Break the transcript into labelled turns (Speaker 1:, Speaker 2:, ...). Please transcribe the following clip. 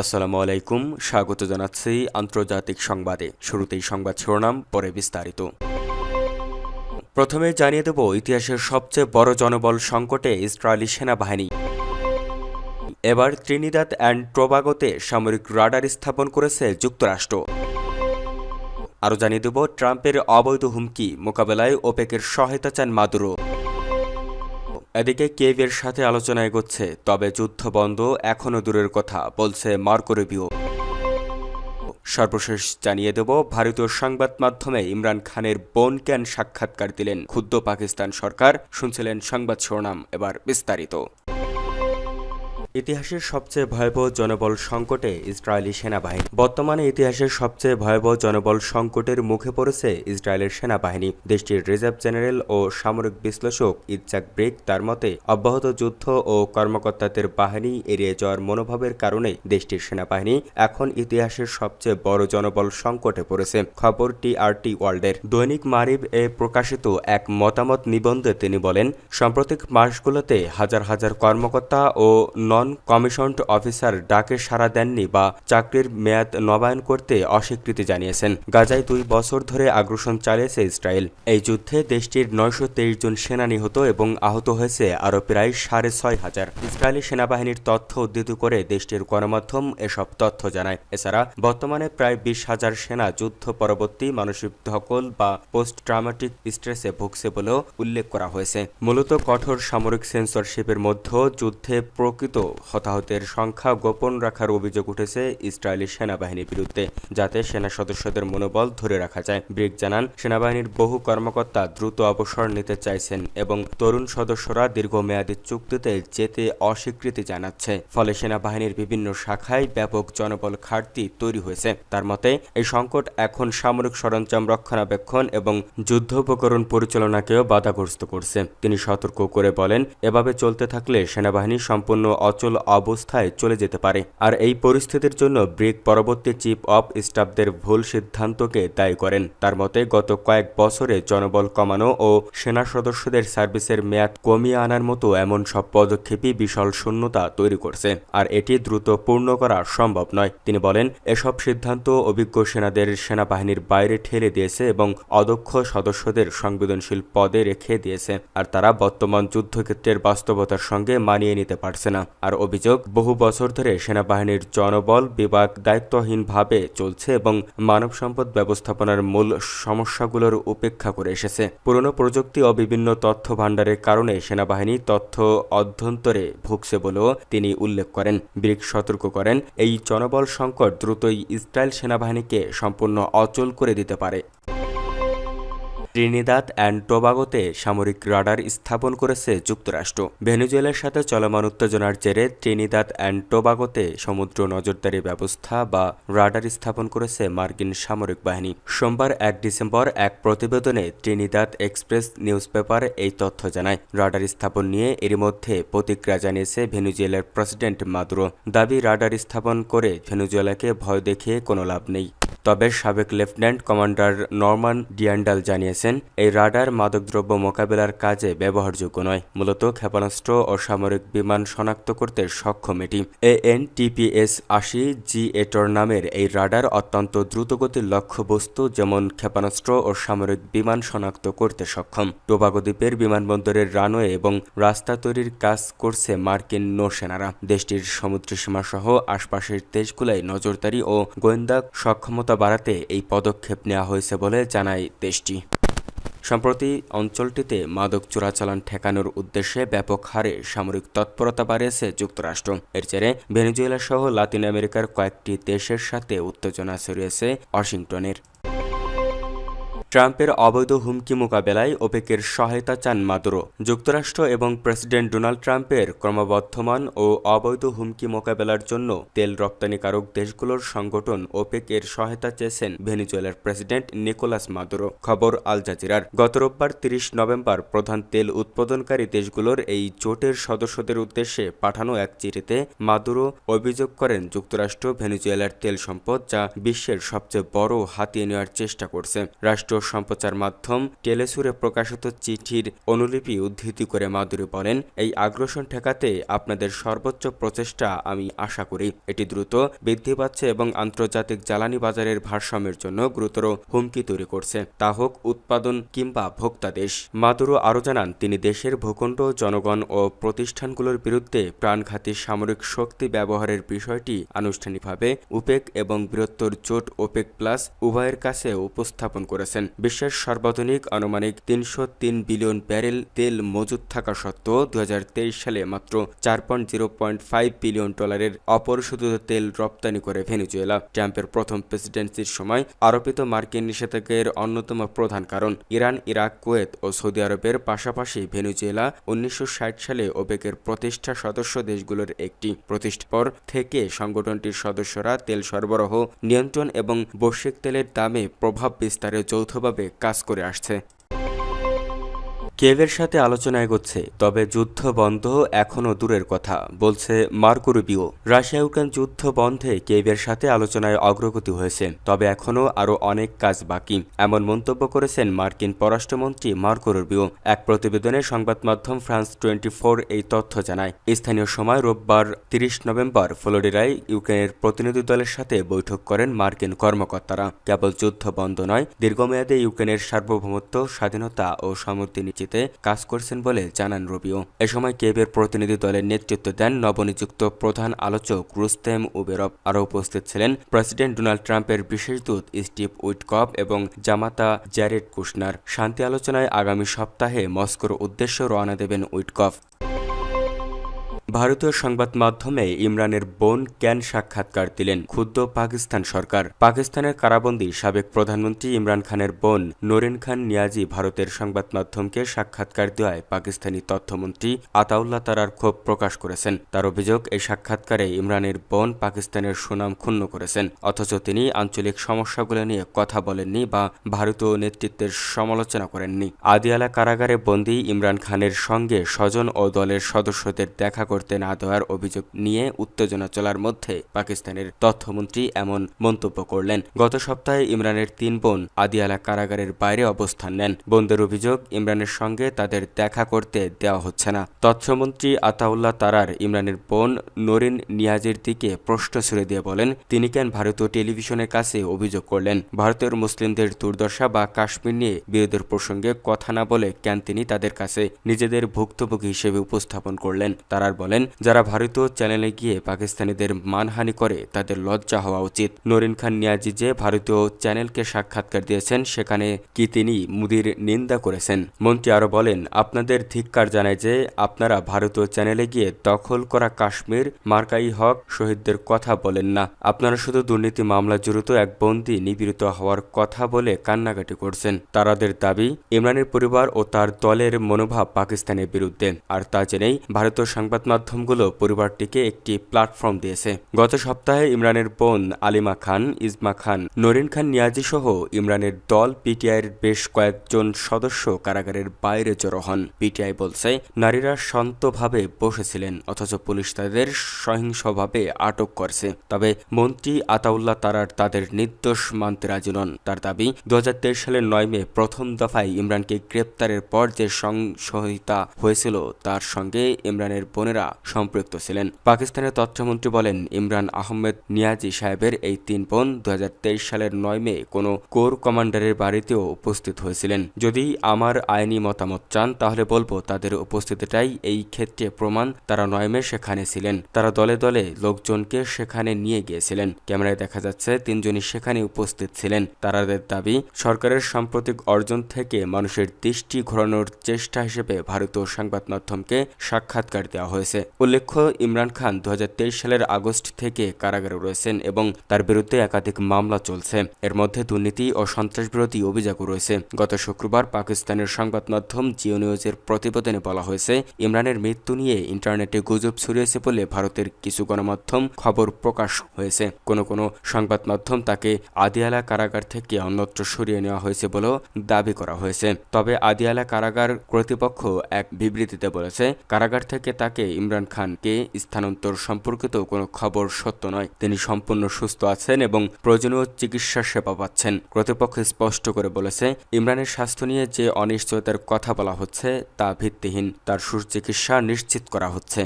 Speaker 1: আসসালামু আলাইকুম, স্বাগত জানাচ্ছি আন্তর্জাতিক সংবাদে। শুরুতেই সংবাদ শিরোনাম, পরে বিস্তারিত। প্রথমে জানিয়ে দেব, ইতিহাসের সবচেয়ে বড় জনবল সংকটে ইসরায়েলি সেনাবাহিনী। এবার ত্রিনিদাদ অ্যান্ড টোবাগোতে সামরিক রাডার স্থাপন করেছে যুক্তরাষ্ট্র। আরও জানিয়ে দেব, ট্রাম্পের অবৈধ হুমকি মোকাবেলায় ওপেকের সহায়তা চান মাদুরো। এদিকে কেভের সাথে আলোচনা এগোচ্ছে, তবে যুদ্ধ বন্ধ এখনও দূরের কথা, বলছে মার্কো রিভিউ সর্বশেষ জানিয়ে দেব, ভারতীয় সংবাদ মাধ্যমে ইমরান খানের বোন ক্যান সাক্ষাৎকার দিলেন ক্ষুদ্র পাকিস্তান সরকার, শুনছিলেন সংবাদ শিরোনাম, এবার বিস্তারিত। ইতিহাসের সবচেয়ে ভয়াবহ জনবল সংকটে ইসরায়েলি সেনাবাহিনী। বর্তমানে ইতিহাসের সবচেয়ে ভয়াবহ জনবল সংকটের মুখে পড়েছে ইসরায়েলের সেনাবাহিনী। দেশটির রিজার্ভ জেনারেল ও সামরিক বিশ্লেষক ইচ্চাক ব্রেক তার মতে, অব্যাহত যুদ্ধ ও কর্মকর্তাদের বাহিনী এড়িয়ে যাওয়ার মনোভাবের কারণে দেশটির সেনাবাহিনী এখন ইতিহাসের সবচেয়ে বড় জনবল সংকটে পড়েছে, খবর টিআরটি ওয়ার্ল্ডের। দৈনিক মারিব এ প্রকাশিত এক মতামত নিবন্ধে তিনি বলেন, সাম্প্রতিক মাসগুলোতে হাজার হাজার কর্মকর্তা ও নন নন কমিশনড অফিসার ডাকে সাড়া দেননি বা চাকরির মেয়াদ নবায়ন করতে অস্বীকৃতি জানিয়েছেন। গাজায় দুই বছর ধরে আগ্রাসন চালিয়েছে ইসরায়েল। এই যুদ্ধে দেশটির নয়শো তেইশ জন সেনা নিহত এবং আহত হয়েছে আরও প্রায় সাড়ে ছয় হাজার। ইসরায়েলি সেনাবাহিনীর তথ্য উদ্ধৃত করে দেশটির গণমাধ্যম এসব তথ্য জানায়। এছাড়া বর্তমানে প্রায় বিশ হাজার সেনা যুদ্ধ পরবর্তী মানসিক ধকল বা পোস্ট ট্রামাটিক স্ট্রেসে ভুগছে বলেও উল্লেখ করা হয়েছে। মূলত কঠোর সামরিক সেন্সরশিপের মধ্যে যুদ্ধে প্রকৃত হতাহতের সংখ্যা গোপন রাখার অভিযোগ উঠেছে ইসরায়েলি সেনাবাহিনীর বিরুদ্ধে, যাতে সেনা সদস্যদের মনোবল ধরে রাখা যায়। ব্রিক জানান, সেনাবাহিনীর বহু কর্মকর্তা দ্রুত অবসর নিতে চাইছেন এবং তরুণ সদস্যরা দীর্ঘমেয়াদী চুক্তিতে যেতে অস্বীকৃতি জানাচ্ছে। ফলে সেনাবাহিনীর বিভিন্ন শাখায় ব্যাপক জনবল ঘাটতি তৈরি হয়েছে। তার মতে, এই সংকট এখন সামরিক সরঞ্জাম রক্ষণাবেক্ষণ এবং যুদ্ধোপকরণ পরিচালনাকেও বাধাগ্রস্ত করছে। তিনি সতর্ক করে বলেন, এভাবে চলতে থাকলে সেনাবাহিনী সম্পূর্ণ অচল অবস্থায় চলে যেতে পারে। আর এই পরিস্থিতির জন্য ব্রিক পরবর্তী চিফ অব স্টাফদের ভুল সিদ্ধান্তকে দায়ী করেন। তার মতে, গত কয়েক বছরে জনবল কমানো ও সেনা সদস্যদের সার্ভিসের মেয়াদ কমিয়ে আনার মতো এমন সব পদক্ষেপই বিশাল শূন্যতা তৈরি করছে। আর এটি দ্রুত পূর্ণ করা সম্ভব নয়। তিনি বলেন, এসব সিদ্ধান্ত অভিজ্ঞ সেনাদের সেনাবাহিনীর বাইরে ঠেলে দিয়েছে এবং অদক্ষ সদস্যদের সংবেদনশীল পদে রেখে দিয়েছে। আর তারা বর্তমান যুদ্ধক্ষেত্রের বাস্তবতার সঙ্গে মানিয়ে নিতে পারছে না। আর অভিযোগ বহু বছর ধরে সেনাবাহিনীর জনবল বিভাগ দায়িত্বহীনভাবে চলছে এবং মানব সম্পদ ব্যবস্থাপনার মূল সমস্যাগুলোর উপেক্ষা করে এসেছে। পুরনো প্রযুক্তি ও বিভিন্ন তথ্য ভাণ্ডারের কারণে সেনাবাহিনী তথ্য অধ্যন্তরে ভুগছে বলেও তিনি উল্লেখ করেন। ব্রিক সতর্ক করেন, এই জনবল সংকট দ্রুতই ইসরায়েল সেনাবাহিনীকে সম্পূর্ণ অচল করে দিতে পারে। ট্রিনিদাদ অ্যান্ড টোবাগোতে সামরিক রাডার স্থাপন করেছে যুক্তরাষ্ট্র। ভেনেজুয়েলার সাথে চলমান উত্তেজনার জেরে ট্রিনিদাদ অ্যান্ড টোবাগোতে সমুদ্র নজরদারি ব্যবস্থা বা রাডার স্থাপন করেছে মার্কিন সামরিক বাহিনী। সোমবার এক ডিসেম্বর এক প্রতিবেদনে ট্রিনিদাদ এক্সপ্রেস নিউজ পেপার এই তথ্য জানায়। রাডার স্থাপন নিয়ে এরই মধ্যে প্রতিক্রিয়া জানিয়েছে ভেনেজুয়েলার প্রেসিডেন্ট মাদুরো। দাবি, রাডার স্থাপন করে ভেনেজুয়েলাকে ভয় দেখিয়ে কোনো লাভ নেই। তবে সাবেক লেফটেন্যান্ট কমান্ডার নরমান ডিয়ান্ডাল জানিয়েছেন, এই রাডার মাদকদ্রব্য মোকাবেলার কাজে ব্যবহারযোগ্য নয়। মূলত ক্ষেপণাস্ত্র ও সামরিক বিমান শনাক্ত করতে সক্ষম এটি। এ এন টিপিএস আশি জি এটর নামের এই রাডার অত্যন্ত দ্রুতগতির লক্ষ্যবস্তু, যেমন ক্ষেপণাস্ত্র ও সামরিক বিমান শনাক্ত করতে সক্ষম। টোবাগো দ্বীপের বিমানবন্দরের রানওয়ে এবং রাস্তা তৈরির কাজ করছে মার্কিন নৌসেনারা। দেশটির সমুদ্রসীমা সহ আশপাশের দেশগুলোয় নজরদারি ও গোয়েন্দা সক্ষমতা নিরাপত্তা বাড়াতে এই পদক্ষেপ নেওয়া হয়েছে বলে জানায় দেশটি। সম্প্রতি অঞ্চলটিতে মাদক চোরাচালান ঠেকানোর উদ্দেশ্যে ব্যাপক হারে সামরিক তৎপরতা বাড়িয়েছে যুক্তরাষ্ট্র। এর জেরে ভেনেজুয়েলা সহ লাতিন আমেরিকার কয়েকটি দেশের সাথে উত্তেজনা ছড়িয়েছে ওয়াশিংটনের। ট্রাম্পের অবৈধ হুমকি মোকাবেলায় ওপেকের সহায়তা চান মাদুরো। যুক্তরাষ্ট্র এবং প্রেসিডেন্ট ডোনাল্ড ট্রাম্পের ক্রমবর্ধমান ও অবৈধ হুমকি মোকাবেলার জন্য তেল রপ্তানিকারক দেশগুলোর সংগঠন ওপেক এর সহায়তা চেয়েছেন ভেনিজুয়েলার প্রেসিডেন্ট নিকোলাস মাদুরো। খবর আল জাজিরার। গত রোববার তিরিশ নভেম্বর প্রধান তেল উৎপাদনকারী দেশগুলোর এই জোটের সদস্যদের উদ্দেশ্যে পাঠানো এক চিঠিতে মাদুরো অভিযোগ করেন, যুক্তরাষ্ট্র ভেনিজুয়েলার তেল সম্পদ যা বিশ্বের সবচেয়ে বড় হাতিয়ে নেওয়ার চেষ্টা করছে। রাষ্ট্র সম্প্রচার মাধ্যম টেলেসুরে প্রকাশিত চিঠির অনুলিপি উদ্ধৃতি করে মাদুরি বলেন, এই আগ্রাসন ঠেকাতে আপনাদের সর্বোচ্চ প্রচেষ্টা আমি আশা করি। এটি দ্রুত বৃদ্ধি পাচ্ছে এবং আন্তর্জাতিক জ্বালানি বাজারের ভারসাম্যের জন্য গুরুতর হুমকি তৈরি করছে। তা হোক উৎপাদন কিংবা ভোক্তা দেশ। মাদুরো আরও জানান, তিনি দেশের ভূখণ্ড, জনগণ ও প্রতিষ্ঠানগুলোর বিরুদ্ধে প্রাণঘাতী সামরিক শক্তি ব্যবহারের বিষয়টি আনুষ্ঠানিকভাবে উপেক এবং বৃহত্তর জোট ওপেক প্লাস উভয়ের কাছে উপস্থাপন করেছেন। বিশ্বের সর্বাধুনিক আনুমানিক তিনশো তিন বিলিয়ন ব্যারেল তেল মজুদ থাকা সত্ত্বেও দু হাজার তেইশ সালে মাত্র চার point zero point five billion ডলারের অপরিশোধিত তেল রপ্তানি করে ভেনেজুয়েলা, ট্রাম্পের প্রথম প্রেসিডেন্সির সময় আরোপিত মার্কিন নিষেধাজ্ঞার অন্যতম প্রধান কারণ ইরান, ইরাক, কুয়েত ও সৌদি আরবের পাশাপাশি ভেনেজুয়েলা উনিশশো সালে ওপেকের প্রতিষ্ঠা সদস্য দেশগুলোর একটি প্রতিষ্ঠা পর থেকে সংগঠনটির সদস্যরা তেল সরবরাহ, নিয়ন্ত্রণ এবং বৈশ্বিক তেলের দামে প্রভাব বিস্তারে যৌথভাবে কাজ করে আসছে। কেভের সাথে আলোচনা এগোচ্ছে, তবে যুদ্ধ বন্ধ এখনও দূরের কথা, বলছে মার্কো রুবিও। রাশিয়া ইউক্রেন যুদ্ধ বন্ধে কেভের সাথে আলোচনায় অগ্রগতি হয়েছে, তবে এখনও আরও অনেক কাজ বাকি, এমন মন্তব্য করেছেন মার্কিন পররাষ্ট্রমন্ত্রী মার্কো রুবিও। এক প্রতিবেদনে সংবাদ মাধ্যম ফ্রান্স টোয়েন্টি ফোর এই তথ্য জানায়। স্থানীয় সময় রোববার তিরিশ নভেম্বর ফ্লোরিডায় ইউক্রেনের প্রতিনিধি দলের সাথে বৈঠক করেন মার্কিন কর্মকর্তারা। কেবল যুদ্ধ বন্ধ নয়, দীর্ঘমেয়াদে ইউক্রেনের সার্বভৌমত্ব, স্বাধীনতা ও সমৃদ্ধি নিশ্চিত কাজ করছেন বলে জানান রবিও। এ সময় কেবের প্রতিনিধি দলের নেতৃত্ব দেন নবনিযুক্ত প্রধান আলোচক রুস্তেম উবেরব। আরও উপস্থিত ছিলেন প্রেসিডেন্ট ডোনাল্ড ট্রাম্পের বিশেষ দূত স্টিভ উইটকপ এবং জামাতা জ্যারেড কুশনার। শান্তি আলোচনায় আগামী সপ্তাহে মস্কোর উদ্দেশ্য রওনা দেবেন উইটকফ। ভারতীয় সংবাদ মাধ্যমে ইমরানের বোন ক্যান সাক্ষাৎকার দিলেন ক্ষুদ্র পাকিস্তান সরকার। পাকিস্তানের কারাবন্দী সাবেক প্রধানমন্ত্রী ইমরান খানের বোন নোরিন খান নিয়াজি ভারতের সংবাদ মাধ্যমকে সাক্ষাৎকার দেওয়ায় পাকিস্তানি তথ্যমন্ত্রী আতাউল্লাহ তারার ক্ষোভ প্রকাশ করেছেন। তার অভিযোগ, এই সাক্ষাৎকারে ইমরানের বোন পাকিস্তানের সুনাম ক্ষুণ্ণ করেছেন, অথচ তিনি আঞ্চলিক সমস্যাগুলো নিয়ে কথা বলেননি বা ভারতীয় নেতৃত্বের সমালোচনা করেননি। আদিয়ালা কারাগারে বন্দী ইমরান খানের সঙ্গে স্বজন ও দলের সদস্যদের দেখা করতে না দেওয়ার অভিযোগ নিয়ে উত্তেজনা চলার মধ্যে পাকিস্তানের তথ্যমন্ত্রী এমন মন্তব্য করলেন। গত সপ্তাহে ইমরানের তিন বোন আদিয়ালা কারাগারের বাইরে অবস্থান নেন। বোনদের অভিযোগ, ইমরানের সঙ্গে তাদের দেখা করতে দেওয়া হচ্ছে না। তথ্যমন্ত্রী আতাউল্লাহ তারার ইমরানের বোন নরিন নিয়াজের দিকে প্রশ্ন ছুড়ে দিয়ে বলেন, তিনি কেন ভারতীয় টেলিভিশনের কাছে অভিযোগ করলেন? ভারতের মুসলিমদের দুর্দশা বা কাশ্মীর নিয়ে বিরোধের প্রসঙ্গে কথা না বলে কেন তিনি তাদের কাছে নিজেদের ভুক্তভোগী হিসেবে উপস্থাপন করলেন? তারার বলেন, যারা ভারতীয় চ্যানেলে গিয়ে পাকিস্তানিদের মানহানি করে, তাদের লজ্জা হওয়া উচিত। নরিন খান নিয়াজি যে ভারতীয় চ্যানেলকে সাক্ষাৎকার দিয়েছেন, সেখানে কি তিনি মুদির নিন্দা করেছেন? মন্ত্রী আরও বলেন, আপনাদের ধিক্কার জানায় যে আপনারা ভারতীয় চ্যানেলে গিয়ে দখল করা কাশ্মীর মার্কাই হক শহীদদের কথা বলেন না। আপনারা শুধু দুর্নীতি মামলা জড়িত এক বন্দী নিপীড়িত হওয়ার কথা বলে কান্নাকাটি করছেন। তারাদের দাবি, ইমরানের পরিবার ও তার দলের মনোভাব পাকিস্তানের বিরুদ্ধে। আর তা জেনেই ভারতীয় সংবাদ মাধ্যমগুলো পরিবারটিকে একটি প্ল্যাটফর্ম দিয়েছে। গত সপ্তাহে ইমরানের বোন আলিমা খান, ইজমা খান, নরিন খান নিয়াজি সহ ইমরানের দল পিটিআইয়ের বেশ কয়েকজন সদস্য কারাগারের বাইরে জড়ো হন। পিটিআই বলছে, নারীরা শান্তভাবে বসেছিলেন, অথচ পুলিশ তাদের সহিংসভাবে আটক করছে। তবে মন্ত্রী আতাউল্লাহ তারার তাদের নির্দোষ মানতে রাজি নন। তার দাবি দু হাজার তেইশ সালের নয় মে প্রথম দফায় ইমরানকে গ্রেপ্তারের পর যে সংসহিতা হয়েছিল, তার সঙ্গে ইমরানের বোনেরা সম্পৃক্ত ছিলেন। পাকিস্তানের তথ্যমন্ত্রী বলেন, ইমরান আহমেদ নিয়াজি সাহেবের এই তিন বোন দু সালের নয় মে কোনো কোর কমান্ডারের বাড়িতেও উপস্থিত হয়েছিলেন। যদি আমার আইনি মতামত চান, তাহলে বলব তাদের উপস্থিতিটাই এই ক্ষেত্রে প্রমাণ তারা নয় মে সেখানে ছিলেন। তারা দলে দলে লোকজনকে সেখানে নিয়ে গিয়েছিলেন। ক্যামেরায় দেখা যাচ্ছে, তিনজনই সেখানে উপস্থিত ছিলেন। তারাদের দাবি, সরকারের সাম্প্রতিক অর্জন থেকে মানুষের দৃষ্টি ঘোরানোর চেষ্টা হিসেবে ভারতীয় সংবাদ মাধ্যমকে সাক্ষাৎকার দেওয়া হয়েছে উল্লেখ্য, ইমরান খান দু হাজার তেইশ সালের আগস্ট থেকে কারাগারে রয়েছেন এবং তার বিরুদ্ধে একাধিক মামলা চলছে। এর মধ্যে দুর্নীতি ও সন্ত্রাসবিরোধী অভিযোগও রয়েছে। গত শুক্রবার পাকিস্তানের সংবাদ মাধ্যম জিও নিউজের প্রতিবেদনে বলা হয়েছে, ইমরানের মৃত্যু নিয়ে ইন্টারনেটে গুজব ছড়িয়েছে বলে ভারতের কিছু গণমাধ্যম খবর প্রকাশ হয়েছে। কোনো কোনো সংবাদ মাধ্যম তাকে আদিয়ালা কারাগার থেকে অন্যত্র সরিয়ে নেওয়া হয়েছে বলেও দাবি করা হয়েছে। তবে আদিয়ালা কারাগার কর্তৃপক্ষ এক বিবৃতিতে বলেছে, কারাগার থেকে তাকে ইমরান খানকে স্থানান্তর সম্পর্কিত কোনো খবর সত্য নয়। তিনি সম্পূর্ণ সুস্থ আছেন এবং প্রয়োজনীয় চিকিৎসা সেবা পাচ্ছেন। কর্তৃপক্ষ স্পষ্ট করে বলেছে, ইমরানের স্বাস্থ্য নিয়ে যে অনিশ্চয়তার কথা বলা হচ্ছে তা ভিত্তিহীন। তার সুচিকিৎসা নিশ্চিত করা হচ্ছে।